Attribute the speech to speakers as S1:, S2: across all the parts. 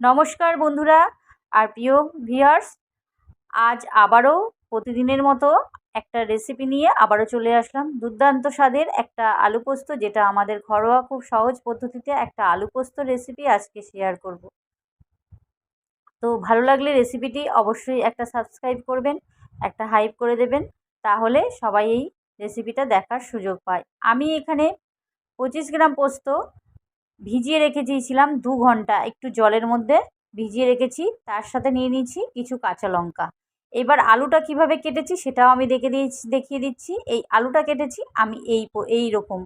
S1: নমস্কার বন্ধুরা, আর প্রিয় ভিয়ার্স আজ আবারও প্রতিদিনের মতো একটা রেসিপি নিয়ে আবারও চলে আসলাম। দুর্দান্ত স্বাদের একটা আলু পোস্ত, যেটা আমাদের ঘরোয়া খুব সহজ পদ্ধতিতে একটা আলু পোস্ত রেসিপি আজকে শেয়ার করব। তো ভালো লাগলে রেসিপিটি অবশ্যই একটা সাবস্ক্রাইব করবেন, একটা হাইপ করে দেবেন, তাহলে সবাই এই রেসিপিটা দেখার সুযোগ পায়। আমি এখানে পঁচিশ গ্রাম পোস্ত ভিজিয়ে রেখে দিয়েছিলাম দু ঘণ্টা। একটু জলের মধ্যে ভিজিয়ে রেখেছি, তার সাথে নিয়ে নিয়েছি কিছু কাঁচা লঙ্কা। এবার আলুটা কীভাবে কেটেছি সেটাও আমি দেখে দিয়েছি, দেখিয়ে দিচ্ছি। এই আলুটা কেটেছি আমি এই এই রকম।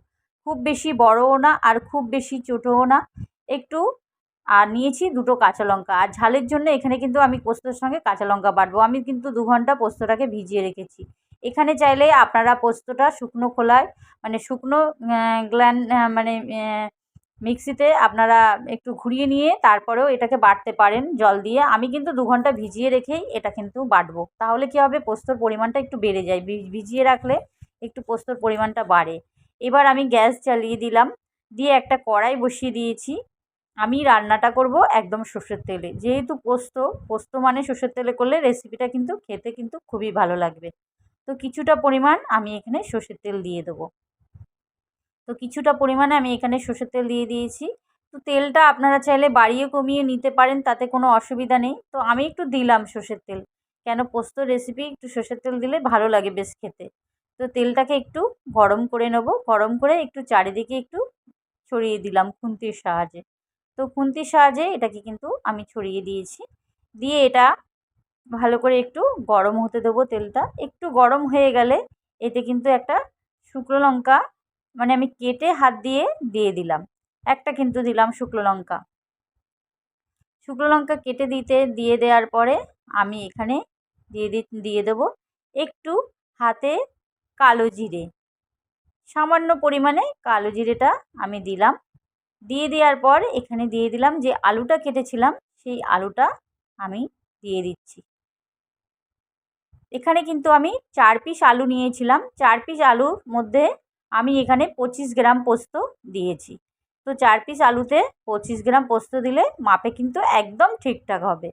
S1: খুব বেশি বড়ও না আর খুব বেশি ছোটোও না। একটু, আর নিয়েছি দুটো কাঁচা লঙ্কা। আর ঝালের জন্য এখানে কিন্তু আমি পোস্তর সঙ্গে কাঁচা লঙ্কা বাটবো। আমি কিন্তু দু ঘণ্টা পোস্তটাকে ভিজিয়ে রেখেছি। এখানে চাইলে আপনারা পোস্তটা শুকনো খোলায় মানে শুকনো গ্ল্যান মানে মিক্সিতে আপনারা একটু ঘুরিয়ে নিয়ে তারপরেও এটাকে বাটতে পারেন জল দিয়ে। আমি কিন্তু দু ঘণ্টা ভিজিয়ে রেখেই এটা কিন্তু বাটবো তাহলে কী হবে? পোস্তর পরিমাণটা একটু বেড়ে যায়। ভিজিয়ে রাখলে একটু পোস্তর পরিমাণটা বাড়ে। এবার আমি গ্যাস চালিয়ে দিলাম। দিয়ে একটা কড়াই বসিয়ে দিয়েছি। আমি রান্নাটা করব একদম সর্ষের তেলে। যেহেতু পোস্ত পোস্ত মানে সর্ষের তেলে করলে রেসিপিটা কিন্তু খেতে কিন্তু খুবই ভালো লাগবে। তো কিছুটা পরিমাণ আমি এখানে সর্ষের তেল দিয়ে দেবো। তো কিছুটা পরিমাণে আমি এখানে সর্ষের তেল দিয়ে দিয়েছি। তো তেলটা আপনারা চাইলে বাড়িয়ে কমিয়ে নিতে পারেন, তাতে কোনো অসুবিধা নেই। তো আমি একটু দিলাম সর্ষের তেল। কেন পোস্ত রেসিপি একটু সর্ষের তেল দিলে ভালো লাগে বেশ খেতে। তো তেলটাকে একটু গরম করে নেব। গরম করে একটু চারিদিকে একটু ছড়িয়ে দিলাম খুন্তির সাহায্যে। তো খুন্তির সাহায্যে এটাকে কিন্তু আমি ছড়িয়ে দিয়েছি। দিয়ে এটা ভালো করে একটু গরম হতে দেবো তেলটা। একটু গরম হয়ে গেলে এতে কিন্তু একটা শুকনো লঙ্কা মানে আমি কেটে হাত দিয়ে দিয়ে দিলাম। একটা কিন্তু দিলাম শুকনো লঙ্কা। শুকনো লঙ্কা কেটে দিতে, দিয়ে দেওয়ার পরে আমি এখানে দিয়ে দিয়ে দেবো একটু হাতে কালো জিরে। সামান্য পরিমাণে কালো জিরেটা আমি দিলাম। দিয়ে দেওয়ার পর এখানে দিয়ে দিলাম যে আলুটা কেটেছিলাম, সেই আলুটা আমি দিয়ে দিচ্ছি। এখানে কিন্তু আমি চার পিস আলু নিয়েছিলাম। চার পিস আলুর মধ্যে আমি এখানে পঁচিশ গ্রাম পোস্ত দিয়েছি। তো চার পিস আলুতে পঁচিশ গ্রাম পোস্ত দিলে মাপে কিন্তু একদম ঠিকঠাক হবে।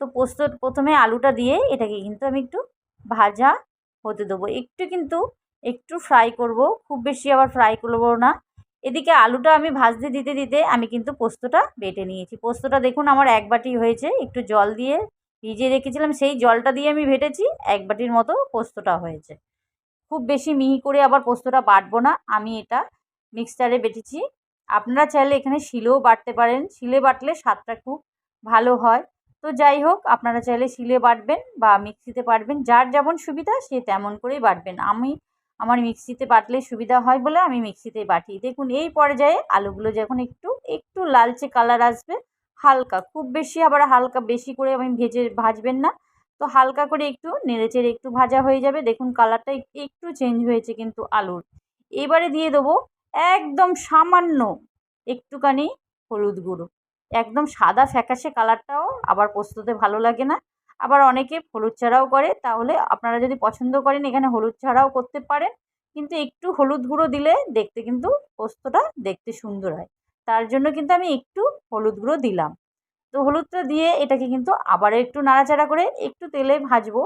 S1: তো পোস্ত প্রথমে আলুটা দিয়ে এটাকে কিন্তু আমি একটু ভাজা হতে দেবো। একটু কিন্তু একটু ফ্রাই করব, খুব বেশি আবার ফ্রাই করব না। এদিকে আলুটা আমি ভাজতে দিতে দিতে আমি কিন্তু পোস্তটা বেটে নিয়েছি। পোস্তটা দেখুন আমার এক বাটি হয়েছে, একটু জল দিয়ে ভিজিয়ে রেখেছিলাম, সেই জলটা দিয়ে আমি ভেটেছি, এক বাটির মতো পোস্তটা হয়েছে। খুব বেশি মিহি করে আবার পোস্তটা বাটবো না, আমি এটা মিক্সচারে বেটেছি। আপনারা চাইলে এখানে শিলেও বাটতে পারেন, শিলে বাটলে স্বাদটা খুব ভালো হয়। তো যাই হোক, আপনারা চাইলে শিলে বাটবেন বা মিক্সিতে বাটবেন যার যেমন সুবিধা সে তেমন করেই বাটবেন। আমি আমার মিক্সিতে বাটলে সুবিধা হয় বলে আমি মিক্সিতে বাটি। দেখুন, এই পর্যায়ে আলুগুলো যখন একটু একটু লালচে কালার আসবে, হালকা, খুব বেশি আবার হালকা, বেশি করে আমি ভেজে ভাজবেন না। তো হালকা করে একটু নেড়েচেড়ে একটু ভাজা হয়ে যাবে। দেখুন কালারটা একটু চেঞ্জ হয়েছে কিন্তু আলুর। এবারে দিয়ে দেবো একদম সামান্য একটুখানি হলুদ গুঁড়ো। একদম সাদা ফ্যাকাশে কালারটাও আবার পোস্ততে ভালো লাগে না। আবার অনেকে হলুদ ছাড়াও করে, তাহলে আপনারা যদি পছন্দ করেন এখানে হলুদ ছাড়াও করতে পারেন। কিন্তু একটু হলুদ গুঁড়ো দিলে দেখতে কিন্তু পোস্তটা দেখতে সুন্দর হয়। তার জন্য কিন্তু আমি একটু হলুদ গুঁড়ো দিলাম। তো হলুদটা দিয়ে এটাকে কিন্তু আবার একটু নাড়াচাড়া করে একটু তেলে ভাজবো।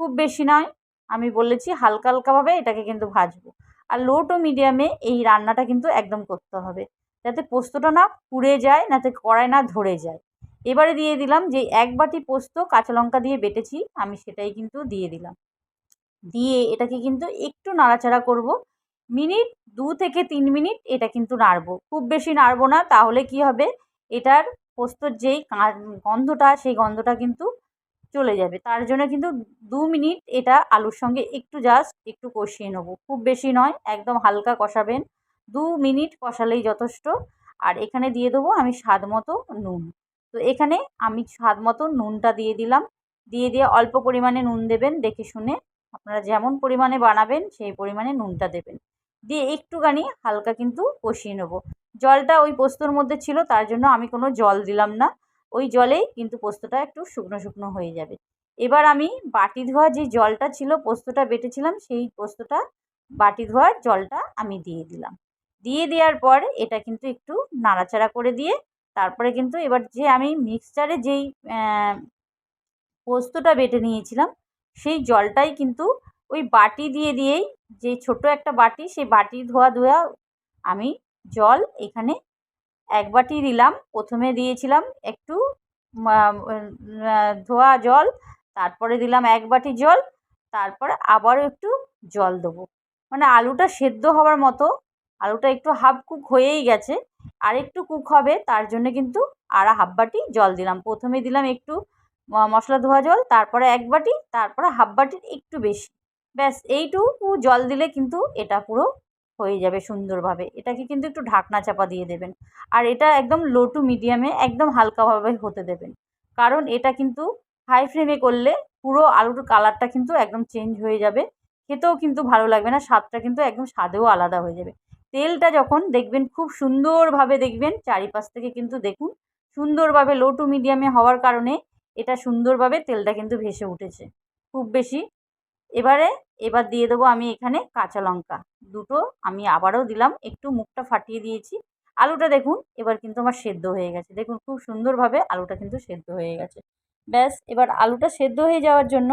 S1: খুব বেশি নয়, আমি বলেছি হালকা হালকাভাবে এটাকে কিন্তু ভাজবো। আর লো টু মিডিয়ামে এই রান্নাটা কিন্তু একদম করতে হবে। যাতে পোস্তটা না পুড়ে যায়, যাতে কড়ায় না ধরে যায়। এবারে দিয়ে দিলাম যে এক বাটি পোস্ত কাঁচা লঙ্কা দিয়ে বেটেছি, আমি সেটাই কিন্তু দিয়ে দিলাম। দিয়ে এটাকে কিন্তু একটু নাড়াচাড়া করব। মিনিট দু থেকে তিন মিনিট এটা কিন্তু নাড়বো। খুব বেশি নাড়বো না, তাহলে কি হবে? এটার পোস্তর যেই গন্ধটা, সেই গন্ধটা কিন্তু চলে যাবে। তার জন্য কিন্তু দু মিনিট এটা আলুর সঙ্গে একটু জাস্ট একটু কষিয়ে নেব। খুব বেশি নয়, একদম হালকা কষাবেন। দু মিনিট কষালেই যথেষ্ট। আর এখানে দিয়ে দেবো আমি স্বাদ মতো নুন। তো এখানে আমি স্বাদ মতো নুনটা দিয়ে দিলাম। দিয়ে দিয়ে অল্প পরিমাণে নুন দেবেন দেখে শুনে। আপনারা যেমন পরিমাণে বানাবেন, সেই পরিমাণে নুনটা দেবেন। দিয়ে একটুখানি হালকা কিন্তু কষিয়ে নেব। জলটা ওই পোস্তর মধ্যে ছিল, তার জন্য আমি কোনো জল দিলাম না। ওই জলেই কিন্তু পোস্তটা একটু শুকনো শুকনো হয়ে যাবে। এবার আমি বাটি ধোয়া যে জলটা ছিল, পোস্তটা বেটেছিলাম, সেই পোস্তটা, বাটি ধোয়ার জলটা আমি দিয়ে দিলাম। দিয়ে দেওয়ার পর এটা কিন্তু একটু নাড়াচাড়া করে দিয়ে, তারপরে কিন্তু এবার যে আমি মিক্সচারে যেই পোস্তটা বেটে নিয়েছিলাম, সেই জলটাই কিন্তু ওই বাটি দিয়ে দিয়েই, যে ছোটো একটা বাটি, সেই বাটি ধোয়া ধোয়া আমি জল এখানে এক বাটি দিলাম। প্রথমে দিয়েছিলাম একটু ধোয়া জল, তারপরে দিলাম এক বাটি জল, তারপরে আবারও একটু জল দেবো। মানে আলুটা সেদ্ধ হওয়ার মতো, আলুটা একটু হাফ কুক হয়েই গেছে, আর একটু কুক হবে, তার জন্যে কিন্তু আর হাফ বাটি জল দিলাম। প্রথমে দিলাম একটু মশলা ধোয়া জল, তারপরে এক বাটি, তারপরে হাফ বাটির একটু বেশি। ব্যাস, এইটুকু জল দিলে কিন্তু এটা পুরো হয়ে যাবে সুন্দরভাবে। এটাকে কিন্তু একটু ঢাকনা চাপা দিয়ে দেবেন। আর এটা একদম লো টু মিডিয়ামে একদম হালকাভাবে হতে দেবেন। কারণ এটা কিন্তু হাই ফ্লেমে করলে পুরো আলুর কালারটা কিন্তু একদম চেঞ্জ হয়ে যাবে। খেতেও কিন্তু ভালো লাগবে না, স্বাদটা কিন্তু একদম স্বাদেও আলাদা হয়ে যাবে। তেলটা যখন দেখবেন খুব সুন্দরভাবে দেখবেন, চারিপাশ থেকে কিন্তু দেখুন সুন্দরভাবে লো টু মিডিয়ামে হওয়ার কারণে এটা সুন্দরভাবে তেলটা কিন্তু ভেসে উঠেছে। খুব বেশি এবারে, এবার দিয়ে দেবো আমি এখানে কাঁচা লঙ্কা। দুটো আমি আবারও দিলাম, একটু মুখটা ফাটিয়ে দিয়েছি। আলুটা দেখুন, এবার কিন্তু আমার সেদ্ধ হয়ে গেছে। দেখুন, খুব সুন্দরভাবে আলুটা কিন্তু সেদ্ধ হয়ে গেছে। ব্যাস, এবার আলুটা সেদ্ধ হয়ে যাওয়ার জন্য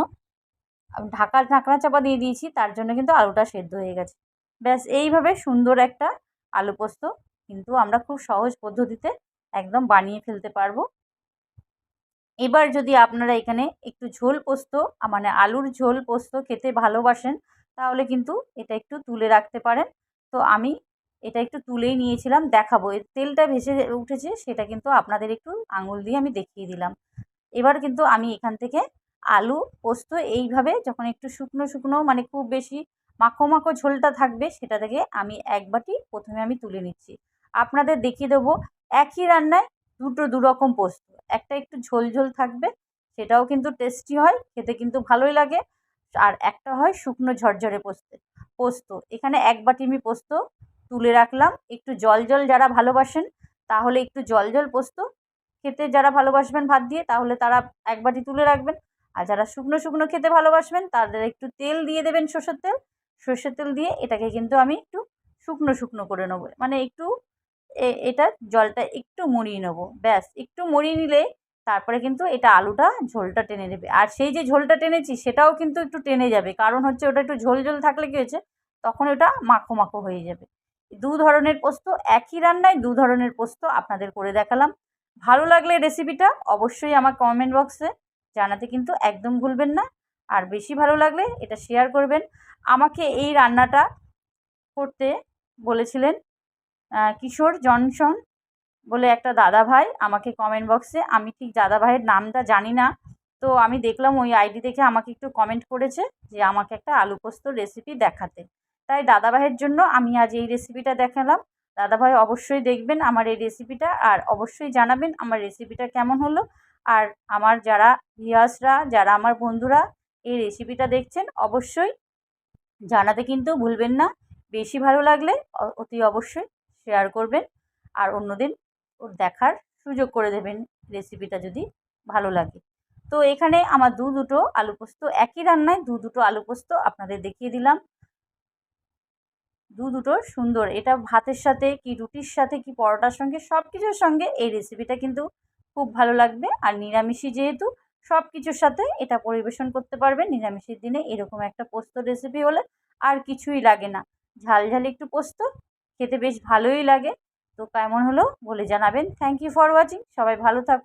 S1: ঢাকা ঢাকনা চাপা দিয়ে দিয়েছি, তার জন্য কিন্তু আলুটা সেদ্ধ হয়ে গেছে। ব্যাস, এইভাবে সুন্দর একটা আলু পোস্ত কিন্তু আমরা খুব সহজ পদ্ধতিতে একদম বানিয়ে ফেলতে পারব। এবার যদি আপনারা এখানে একটু ঝোল পোস্ত মানে আলুর ঝোল পোস্ত খেতে ভালোবাসেন, তাহলে কিন্তু এটা একটু তুলে রাখতে পারেন। তো আমি এটা একটু তুলেই নিয়েছিলাম, দেখাবো। এর তেলটা ভেসে উঠেছে, সেটা কিন্তু আপনাদের একটু আঙুল দিয়ে আমি দেখিয়ে দিলাম। এবার কিন্তু আমি এখান থেকে আলু, পোস্ত এইভাবে যখন একটু শুকনো শুকনো মানে খুব বেশি মাখো মাখো ঝোলটা থাকবে, সেটা থেকে আমি এক বাটি প্রথমে আমি তুলে নিচ্ছি। আপনাদের দেখিয়ে দেবো, একই রান্নায় দুটো দুরকম পোস্ত। একটা একটু ঝোল ঝোল থাকবে, সেটাও কিন্তু টেস্টি হয়, খেতে কিন্তু ভালোই লাগে। আর একটা হয় শুকনো ঝরঝরে পোস্ত পোস্ত। এখানে এক বাটি আমি পোস্ত তুলে রাখলাম। একটু জল জল যারা ভালোবাসেন, তাহলে একটু জল জল পোস্ত। খেতে যারা ভালোবাসবেন ভাত দিয়ে, তাহলে তারা এক বাটি তুলে রাখবেন। আর যারা শুকনো শুকনো খেতে ভালোবাসবেন, তাদের একটু তেল দিয়ে দেবেন সর্ষের তেল। সর্ষের তেল দিয়ে এটাকে কিন্তু আমি একটু শুকনো শুকনো করে নেব। মানে একটু এটা জলটা একটু মরিয়ে নেব, ব্যাস। একটু মরিয়ে নিলে তারপরে কিন্তু এটা আলুটা ঝোলটা টেনে নেবে আর সেই যে ঝোলটা টেনেছি সেটাও কিন্তু একটু টেনে যাবে। কারণ হচ্ছে ওটা একটু ঝোল ঝোল থাকলে কী হয়েছে? তখন ওটা মাখো মাখো হয়ে যাবে। দু ধরনের পোস্ত, একই রান্নায় দু ধরনের পোস্ত আপনাদের করে দেখালাম। ভালো লাগলে রেসিপিটা অবশ্যই আমার কমেন্ট বক্সে জানাতে কিন্তু একদম ভুলবেন না। আর বেশি ভালো লাগলে এটা শেয়ার করবেন। আমাকে এই রান্নাটা করতে বলেছিলেন কিশোর জনসন বলে একটা দাদা ভাই আমাকে কমেন্ট বক্সে আমি ঠিক দাদা ভাইয়ের নামটা জানি না। তো আমি দেখলাম ওই আইডি দেখে আমাকে একটু কমেন্ট করেছে যে আমাকে একটা আলু পোস্ত রেসিপি দেখাতে। তাই দাদা ভাইয়ের জন্য আমি আজ এই রেসিপিটা দেখালাম। দাদা ভাই অবশ্যই দেখবেন আমার এই রেসিপিটা আর অবশ্যই জানাবেন আমার রেসিপিটা কেমন হলো। আর আমার যারা ভিয়াসরা যারা আমার বন্ধুরা এই রেসিপিটা দেখছেন, অবশ্যই জানাতে কিন্তু ভুলবেন না। বেশি ভালো লাগলে অতি অবশ্যই শেয়ার করবেন আর অন্যদিন ওর দেখার সুযোগ করে দেবেন রেসিপিটা যদি ভালো লাগে। তো এখানে আমার দু দুটো আলু পোস্ত, একই রান্নায় দু দুটো আলু পোস্ত আপনাদের দেখিয়ে দিলাম। দু দুটো সুন্দর, এটা ভাতের সাথে কি রুটির সাথে কি পরোটার সঙ্গে সব কিছুর সঙ্গে এই রেসিপিটা কিন্তু খুব ভালো লাগবে। আর নিরামিষি যেহেতু সব কিছুর সাথে এটা পরিবেশন করতে পারবেন। নিরামিষের দিনে এরকম একটা পোস্ত রেসিপি হলে আর কিছুই লাগে না। ঝাল ঝাল একটু পোস্ত খেতে বেশ ভালোই লাগে। তো কেমন হলো বলে জানাবেন। থ্যাংক ইউ ফর ওয়াচিং সবাই ভালো থাকুন